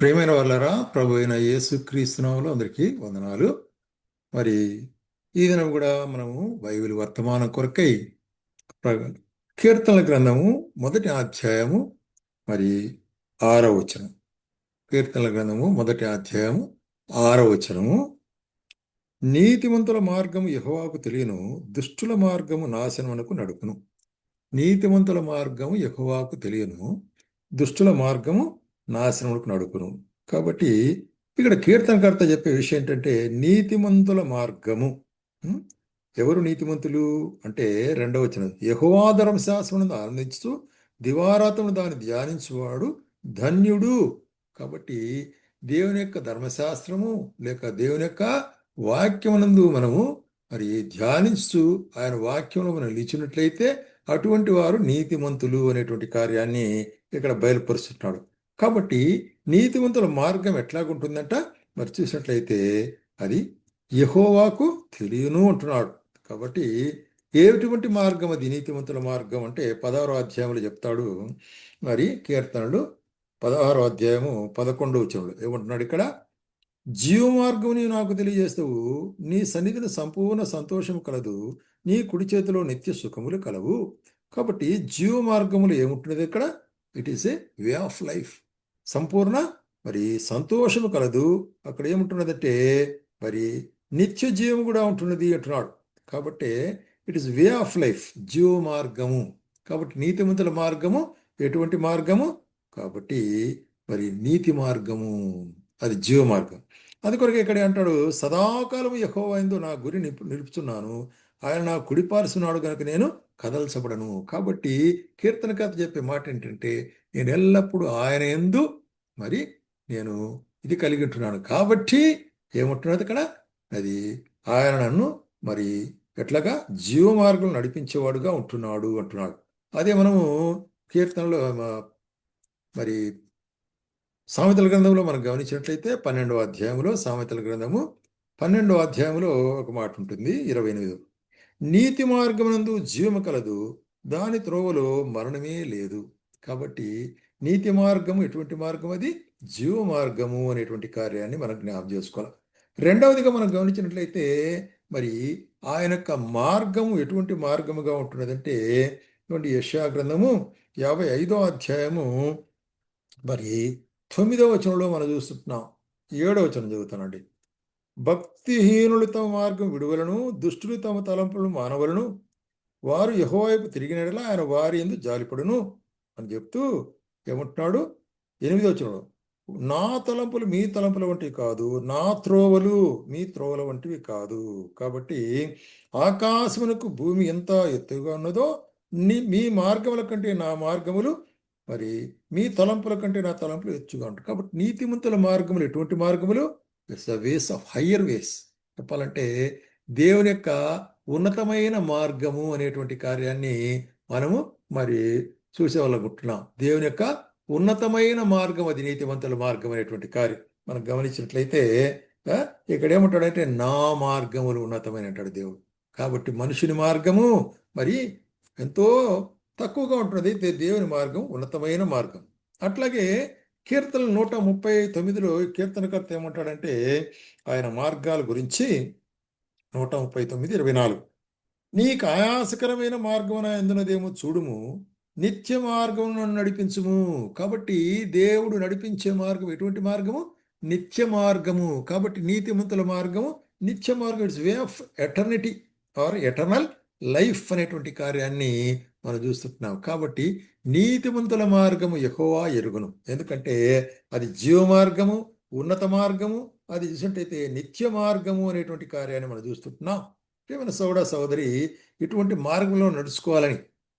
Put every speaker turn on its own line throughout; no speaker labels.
ప్రేమైన వాళ్ళరా ప్రభు అయిన యేసుక్రీస్తునాములు అందరికీ వందనాలు. మరి ఈ దినం కూడా మనము బైబిల్ వర్తమానం కొరకై కీర్తనల గ్రంథము మొదటి అధ్యాయము మరి ఆరో వచనం. కీర్తనల గ్రంథము మొదటి అధ్యాయము ఆరో వచనము. నీతిమంతుల మార్గము యహోవాకు తెలియను దుష్టుల మార్గము నాశనమునకు నడుపును. నీతిమంతుల మార్గము యహోవాకు తెలియను దుష్టుల మార్గము నాశనములకు నడుపును. కాబట్టి ఇక్కడ కీర్తనకర్త చెప్పే విషయం ఏంటంటే నీతిమంతుల మార్గము. ఎవరు నీతిమంతులు? అంటే రెండవ వచనం. యెహోవా శాస్త్రమును ఆనందించుతూ దివారాతము దాన్ని ధ్యానించువాడు ధన్యుడు. కాబట్టి దేవుని యొక్క ధర్మశాస్త్రము లేక దేవుని యొక్క వాక్యమునందు మనము మరి ధ్యానిస్తూ ఆయన వాక్యంలో మనం నిలిచినట్లయితే అటువంటి వారు నీతిమంతులు అనేటువంటి కార్యాన్ని ఇక్కడ బయలుపరుస్తున్నాడు. కాబట్టి నీతివంతుల మార్గం ఎట్లాగుంటుందంట? మరి చూసినట్లయితే అది యహోవాకు తెలియను అంటున్నాడు. కాబట్టి ఏటువంటి మార్గం అది? నీతివంతుల మార్గం అంటే పదహారో అధ్యాయంలో చెప్తాడు. మరి కీర్తనలు పదహారో అధ్యాయము పదకొండవ వచనంలో ఏమంటున్నాడు ఇక్కడ? జీవ మార్గం నీవు నాకు తెలియజేస్తావు. నీ సన్నిధిని సంపూర్ణ సంతోషం కలదు. నీ కుడి చేతిలో నిత్య సుఖములు కలవు. కాబట్టి జీవ మార్గములు ఏముంటున్నది ఇక్కడ? It is a way of life సంపూర్ణ మరి సంతోషము కలదు. అక్కడ ఏముంటున్నదంటే మరి నిత్య జీవం కూడా ఉంటున్నది అంటున్నాడు. కాబట్టి it is way of life జీవ మార్గము కాబట్టి నీతిమంతుల మార్గము ఎటువంటి మార్గము? కాబట్టి మరి నీతి మార్గము అది జీవ మార్గం అది కొరకు ఇక్కడ అంటాడు సదాకాలం అయిందో నా గురి నిలుపుతున్నాను ఆయన నా కుడిపారుసున్నాడు కనుక నేను కదల్చబడను. కాబట్టి కీర్తనకర్త చెప్పే మాట ఏంటంటే నేను ఎల్లప్పుడూ ఆయన ఎందు మరి నేను ఇది కలిగి ఉంటున్నాను. కాబట్టి ఏముంటున్నది ఇక్కడ అది ఆయన నన్ను మరి ఎట్లాగా జీవ మార్గం నడిపించేవాడుగా ఉంటున్నాడు అంటున్నాడు. అదే మనము కీర్తనలో మరి సామెతల గ్రంథంలో మనం గమనించినట్లయితే పన్నెండవ అధ్యాయంలో సామెతల గ్రంథము పన్నెండవ అధ్యాయంలో ఒక మాట ఉంటుంది ఇరవై ఎనిమిది. నీతి మార్గమునందు జీవము కలదు దాని త్రోవలో మరణమే లేదు. కాబట్టి నీతి మార్గము ఎటువంటి మార్గం అది? జీవ మార్గము అనేటువంటి కార్యాన్ని మనం జ్ఞాపం చేసుకోవాలి. రెండవదిగా మనం గమనించినట్లయితే మరి ఆయన యొక్క మార్గము ఎటువంటి మార్గముగా ఉంటున్నదంటే ఇటువంటి యశా గ్రంథము యాభై ఐదో అధ్యాయము మరి తొమ్మిదో వచనంలో మనం చూస్తున్నాం. ఏడో వచనం చదువుతానండి. భక్తిహీనులు తమ మార్గం విడువలను దుష్టులు తమ తలంపులను మానవలను. వారు యహోవైపు తిరిగినట్లా ఆయన వారి ఎందు జాలిపడును అని చెప్తూ ఏమంటున్నాడు? ఎనిమిది వచ్చినాడు నా తలంపులు మీ తలంపుల వంటివి కాదు నా త్రోవలు మీ త్రోవల వంటివి కాదు. కాబట్టి ఆకాశమునకు భూమి ఎంత ఎత్తుగా ఉన్నదో నీ మీ మార్గముల కంటే నా మార్గములు మరి మీ తలంపుల కంటే నా తలంపులు ఎత్తుగా ఉంటాయి. కాబట్టి నీతిమంతుల మార్గములు ఎటువంటి మార్గములు? It's the ways of higher ways చెప్పాలంటే దేవుని యొక్క ఉన్నతమైన మార్గము అనేటువంటి కార్యాన్ని మనము మరి చూసేవాళ్ళకుంటున్నాం దేవుని యొక్క ఉన్నతమైన మార్గం అది నీతివంతుల మార్గం అనేటువంటి కార్యం. మనం గమనించినట్లయితే ఇక్కడ ఏమంటాడంటే నా మార్గములు ఉన్నతమైన అంటాడు దేవుడు. కాబట్టి మనుషుని మార్గము మరి ఎంతో తక్కువగా ఉంటున్నది దేవుని మార్గం ఉన్నతమైన మార్గం. అట్లాగే కీర్తనలు నూట ముప్పై తొమ్మిదిలో కీర్తనకర్త ఏమంటాడంటే ఆయన మార్గాల గురించి నూట ముప్పై తొమ్మిది ఇరవై నాలుగు. నీకు ఆయాసకరమైన మార్గం ఎందునదేమో చూడుము నిత్య మార్గం నన్ను నడిపించుము. కాబట్టి దేవుడు నడిపించే మార్గం ఎటువంటి మార్గము? నిత్య మార్గము. కాబట్టి నీతిమంతుల మార్గము నిత్య మార్గం. It's way of eternity or eternal life అనేటువంటి కార్యాన్ని మనం చూస్తున్నాం కాబట్టి నీతిమంతుల మార్గము ఎహోవా ఎరుగును. ఎందుకంటే అది జీవ మార్గము ఉన్నత మార్గము అది చూసినట్టయితే నిత్య మార్గము అనేటువంటి కార్యాన్ని మనం చూస్తుంటున్నాం. ప్రేమైన సౌడ సోదరి ఇటువంటి మార్గంలో నడుచుకోవాలని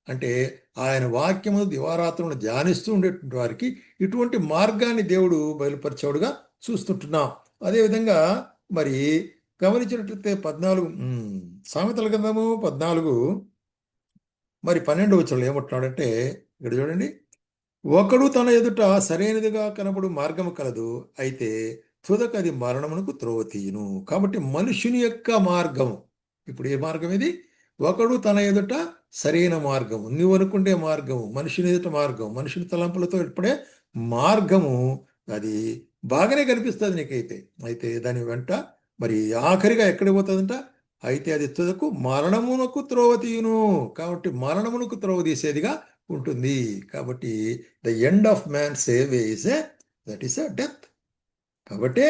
అంటే ఆయన వాక్యము దివారాత్రులను ధ్యానిస్తూ ఉండేటువంటి వారికి ఇటువంటి మార్గాన్ని దేవుడు బయలుపరిచేవాడుగా చూస్తుంటున్నాం. అదేవిధంగా మరి గమనించినట్లయితే పద్నాలుగు సామెతల గ్రంథము పద్నాలుగు మరి పన్నెండు వచ్చంలో ఏమంటున్నాడంటే ఇక్కడ చూడండి ఒకడు తన ఎదుట సరైనదిగా కనబడు మార్గము కలదు అయితే తుదక అది మరణమునకు త్రోవ తీయును. కాబట్టి మనుషుని యొక్క మార్గము. ఇప్పుడు ఏ మార్గం ఇది? ఒకడు తన ఎదుట సరైన మార్గము నువ్వు అనుకుంటే మార్గము మనుషుని ఎదుట మార్గం మనుషుని తలంపులతో ఏర్పడే మార్గము అది బాగానే కనిపిస్తుంది నీకైతే. అయితే దాని వెంట మరి ఆఖరిగా ఎక్కడికి పోతుందంట? అయితే అది తుదకు మరణమునకు త్రోవ తీయును. కాబట్టి మరణమునకు త్రోవ తీసేదిగా ఉంటుంది. కాబట్టి the end of man save is a that is a death కాబట్టి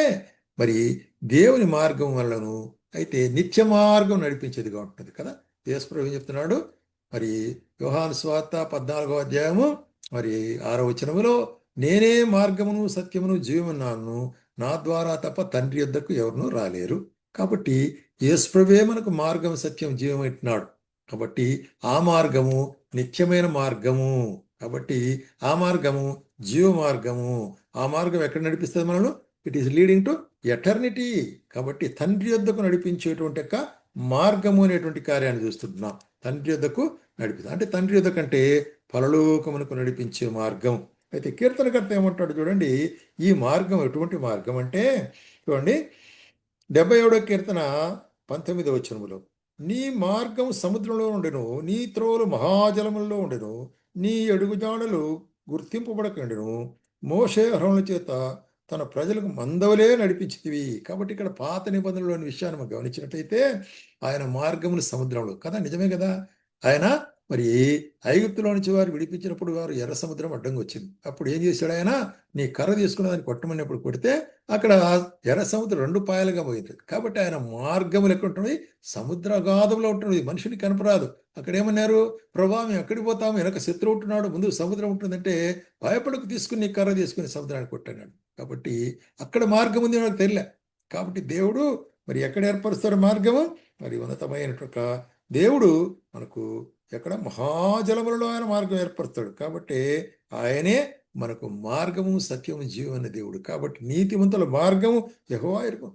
మరి దేవుని మార్గం వల్లను అయితే నిత్య మార్గం నడిపించేదిగా ఉంటుంది కదా. యేసుప్రభు చెప్తున్నాడు? మరి యోహాను స్వార్త పద్నాలుగో అధ్యాయము మరి ఆరో వచనములో నేనే మార్గమును సత్యమును జీవమున్నాను నా ద్వారా తప్ప తండ్రి యొద్దకు ఎవరునూ రాలేరు. కాబట్టి యేసుప్రభే మనకు మార్గం సత్యం జీవం అంటున్నాడు కాబట్టి ఆ మార్గము నిత్యమైన మార్గము. కాబట్టి ఆ మార్గము జీవ మార్గము. ఆ మార్గం ఎక్కడ నడిపిస్తుంది మనల్ని? It is leading to eternity కాబట్టి తండ్రి యొద్దకు నడిపించేటువంటి యొక్క మార్గము అనేటువంటి కార్యాన్ని చూస్తున్నాం. తండ్రి యొద్దకు నడిపిస్తాం. అంటే తండ్రి యొద్దకంటే పరలోకమునకు నడిపించే మార్గం. అయితే కీర్తనకర్త ఏమంటాడు చూడండి ఈ మార్గం ఎటువంటి మార్గం అంటే చూడండి డెబ్బై ఏడో కీర్తన పంతొమ్మిది వచనములో. నీ మార్గం సముద్రంలో ఉండెను నీ త్రోలు మహాజలములలో ఉండెను నీ అడుగుజాడలు గుర్తింపబడకుండెను. మోషే హరముల చేత తన ప్రజలకు మందవలే నడిపించితివి. కాబట్టి ఇక్కడ పాత నిబంధనలోని విషయాన్ని మనం గమనించినట్టయితే ఆయన మార్గములు సముద్రంలో కదా నిజమే కదా? ఆయన మరి ఐగుప్తులో నుంచి వారు విడిపించినప్పుడు వారు ఎర్ర సముద్రం అడ్డంగా వచ్చింది. అప్పుడు ఏం చేశాడు ఆయన? నీ కర్ర తీసుకున్న దాన్ని కొట్టమన్నప్పుడు కొడితే అక్కడ ఎర్ర సముద్రం రెండు పాయలుగా పోయింది. కాబట్టి ఆయన మార్గములు ఎక్కడ ఉంటుంది సముద్రగాధంలో ఉంటుంది మనుషునికి కనపరాదు అక్కడ ఏమన్నారు? ప్రభా మేము ఎక్కడికి పోతాము? వెనక శత్రువు ఉంటున్నాడు. ముందు సముద్రం ఉంటుందంటే భయపడకు తీసుకుని కర్ర తీసుకుని సముద్రానికి కొట్టాడు. కాబట్టి అక్కడ మార్గం ఉంది నాకు తెలియ కాబట్టి దేవుడు మరి ఎక్కడ ఏర్పరుస్తాడు మార్గము? మరి ఉన్నతమైనటువంటి దేవుడు మనకు ఎక్కడ మహాజలములలో ఆయన మార్గం ఏర్పరుస్తాడు. కాబట్టి ఆయనే మనకు మార్గము సత్యము జీవం అనే దేవుడు. కాబట్టి నీతివంతుల మార్గము యహోవా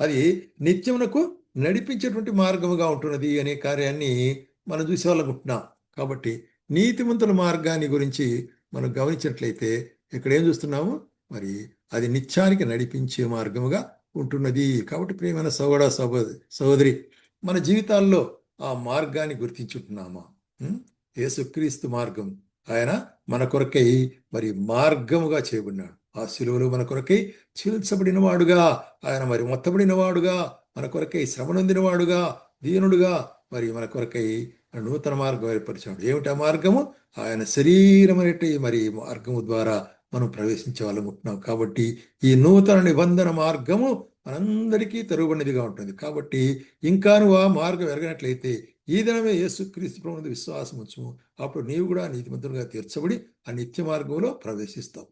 అది నిత్యమునకు నడిపించేటువంటి మార్గముగా ఉంటున్నది అనే కార్యాన్ని మనం చూసేవాళ్ళనుకుంటున్నాం కాబట్టి నీతివంతుల మార్గాన్ని గురించి మనం గమనించినట్లయితే ఇక్కడ ఏం చూస్తున్నాము? మరి అది నిత్యానికి నడిపించే మార్గముగా ఉంటున్నది. కాబట్టి ప్రియమైన సోదర సహోదరి సహోదరి మన జీవితాల్లో ఆ మార్గాన్ని గుర్తించుంటున్నామా ఏసుక్రీస్తు యేసుక్రీస్తు మార్గం. ఆయన మన కొరకై మరి మార్గముగా చేయబడినాడు. ఆ సిలువలు మన కొరకై చీల్చబడినవాడుగా ఆయన మరి మొత్తబడినవాడుగా మన కొరకై శ్రమనొందిన వాడుగా దీనుడుగా మరి మన కొరకై నూతన మార్గం ఏర్పరిచాడు ఏమిటి ఆ మార్గము? ఆయన శరీరం అనేటి మరి మార్గము ద్వారా మనం ప్రవేశించే వాళ్ళం కాబట్టి ఈ నూతన నిబంధన మార్గము మనందరికీ తెరవబడినదిగా ఉంటుంది. కాబట్టి ఇంకా నువ్వు ఆ మార్గం ఎరగనట్లయితే ఈ దినమే యేసుక్రీస్తు ప్రభుత్వ విశ్వాసం ఉంచుము అప్పుడు నీవు కూడా నీతిమంతులుగా తీర్చబడి ఆ నిత్య మార్గంలో ప్రవేశిస్తావు.